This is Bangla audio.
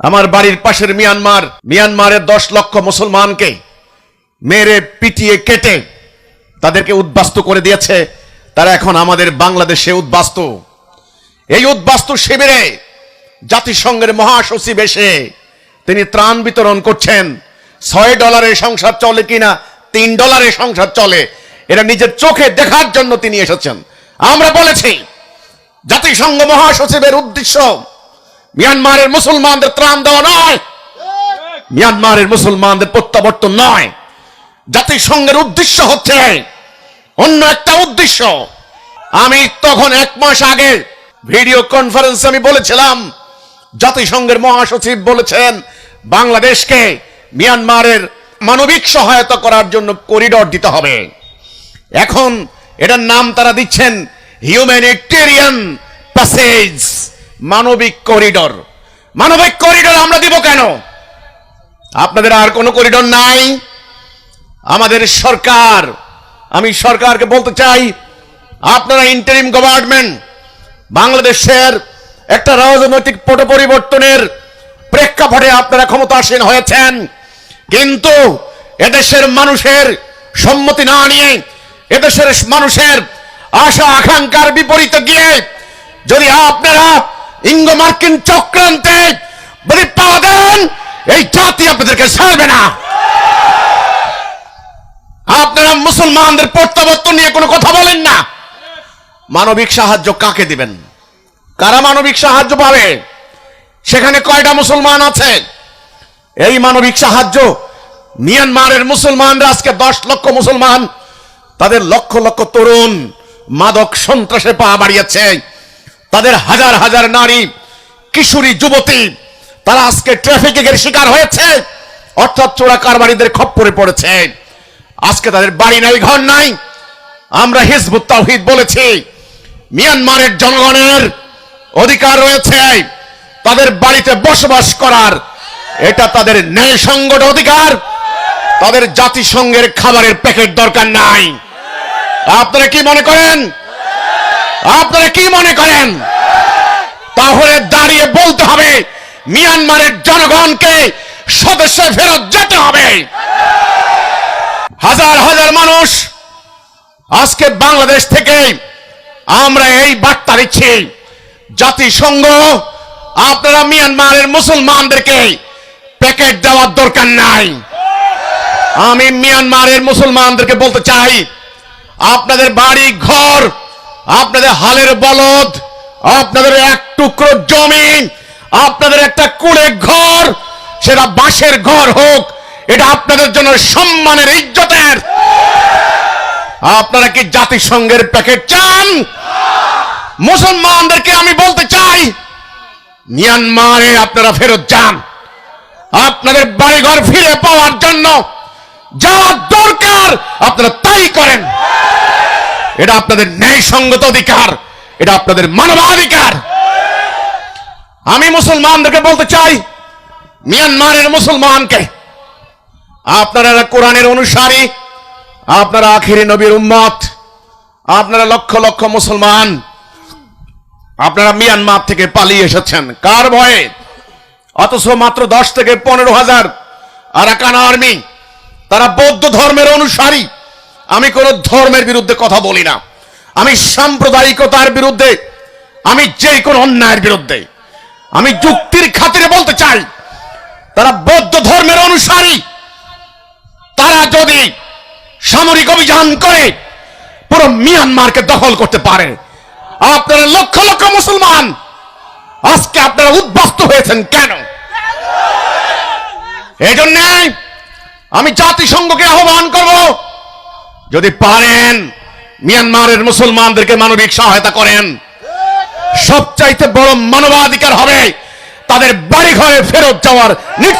আমার বাড়ির পাশের মিয়ানমার, মিয়ানমারের দশ লক্ষ মুসলমানকে মেরে পিটিয়ে কেটে তাদেরকে উদ্বাস্তু করে দিয়েছে। তারা এখন আমাদের বাংলাদেশে উদ্বাস্তু। এই উদ্বাস্তু শিবিরে জাতিসংঘের মহাসচিব এসে তিনি ত্রাণ বিতরণ করছেন। ছয় ডলারের সংসার চলে কিনা, তিন ডলারের সংসার চলে এরা নিজের চোখে দেখার জন্য তিনি এসেছেন। আমরা বলেছি, জাতিসংঘ মহাসচিবের উদ্দেশ্য মিয়ানমারের মুসলমানদের ত্রাণ দেওয়া নয়। মিয়ানমারের মুসলমানদের প্রত্যাবর্তন নয়। জাতিসংঘের উদ্দেশ্য হচ্ছে অন্য একটা উদ্দেশ্য। আমি তখন এক মাস আগে ভিডিও কনফারেন্সে আমি বলেছিলাম, জাতিসংঘের মহাসচিব বলেছেন, বাংলাদেশকে মিয়ানমারের মানবিক সহায়তা করার জন্য করিডর দিতে হবে। এখন এটার নাম তারা দিচ্ছেন, হিউম্যানিটেরিয়ান প্যাসেজ। মানবিক করিডর। মানবিক করিডর আমরা দিব কেন? আপনাদের আর কোনো করিডর নাই। আমাদের সরকার, আমি সরকারকে বলতে চাই, আপনারা ইন্টারিম গভর্নমেন্ট বাংলাদেশের একটা রাজনৈতিক পট পরিবর্তনের প্রেক্ষাপটে আপনারা ক্ষমতাসীন হয়েছেন। কিন্তু এদেশের মানুষের সম্মতি না নিয়ে, এদেশের মানুষের আশা আকাঙ্ক্ষার বিপরীতে গিয়ে যদি আপনারা ইঙ্গ মার্কিন চক্রান্তে দেন এই জাতি আপনাদেরকে ছাড়বে না। আপনারা মুসলমানদের প্রত্যাবর্তন নিয়ে কোনো কথা বলেন না। মানবিক সাহায্য কাকে দিবেন? কারা মানবিক সাহায্য পাবে? সেখানে কয়টা মুসলমান আছে? এই মানবিক সাহায্য মিয়ানমারের মুসলমানরা, আজকে দশ লক্ষ মুসলমান, তাদের লক্ষ লক্ষ তরুণ মাদক সন্ত্রাসে পা বাড়িয়েছে। তাদের হাজার হাজার নারী, কিশোরী, যুবতী, তারা আজকে ট্রাফিকিং এর শিকার হয়েছে। অর্থাৎ চোরা কারবারিদের খপ্পরে পড়েছে। আজকে তাদের বাড়ি নাই, ঘর নাই। আমরা হিজবুত তাওহিদ বলেছি, মিয়ানমারের জনগণের অধিকার রয়েছে। তাদের বাড়িতে বসবাস করার, এটা তাদের ন্যায় সংগঠ অধিকার। তাদের জাতিসংঘের খাবারের প্যাকেট দরকার নাই। আপনারা কি মনে করেন? আপনারা কি মনে করেন? তাহলে দাঁড়িয়ে বলতে হবে, মিয়ানমারের জনগণকে সদস্য ফেরত যেতে হবে। হাজার হাজার মানুষ আজকে বাংলাদেশ থেকে আমরা এই বার্তা দিচ্ছি, জাতিসংঘ, আপনারা মিয়ানমারের মুসলমানদেরকে প্যাকেট দেওয়ার দরকার নাই। আমি মিয়ানমারের মুসলমানদেরকে বলতে চাই, আপনাদের বাড়ি, ঘর আপনাদের হালের বলদ, আপনাদের এক টুকরো জমি আপনাদের একটা কুড়ে ঘর, সেটা বাঁশের ঘর হোক, এটা আপনাদের জন্য সম্মানের ইজ্জতের। আপনারা কি জাতিসংঘের প্যাকেট চান? মুসলমানদেরকে আমি বলতে চাই, মিয়ানমারে আপনারা ফেরত যান। আপনাদের বাড়িঘর ফিরে পাওয়ার জন্য যা দরকার, আপনারা তাই করেন। এটা আপনাদের ন্যায়সঙ্গত অধিকার। এটা আপনাদের মানবাধিকার। আমি মুসলমানদেরকে বলতে চাই, মিয়ানমারের মুসলমানকে। আপনারা কোরআনের অনুসারী, আপনারা আখিরি নবীর উম্মত, আপনারা লক্ষ লক্ষ মুসলমান, আপনারা মিয়ানমার থেকে পালিয়ে এসেছেন। কার ভয়ে? অথচ মাত্র দশ থেকে পনেরো হাজার আরাকান আর্মি, তারা বৌদ্ধ ধর্মের অনুসারী। আমি কোন ধর্মের বিরুদ্ধে কথা বলি না। আমি সাম্প্রদায়িকতার বিরুদ্ধে, আমি যে কোনো অন্যায়ের বিরুদ্ধে, আমি যুক্তির খাতিরে বলতে চাই, তারা বৌদ্ধ ধর্মের অনুসারী। তারা যদি সামরিক অভিযান করে, পুরো মিয়ানমারকে দখল করতে পারে। আপনারা লক্ষ লক্ষ মুসলমান আজকে আপনারা উদ্বাস্ত হয়েছেন কেন? এই জন্য আমি জাতিসংঘকে আহ্বান করব যদি পারেন, মিয়ানমারের মুসলমানদেরকে মানবিক সহায়তা করেন। সবচাইতে বড় মানবাধিকার হবে তাদের বাড়ি ঘরে ফেরত যাওয়ার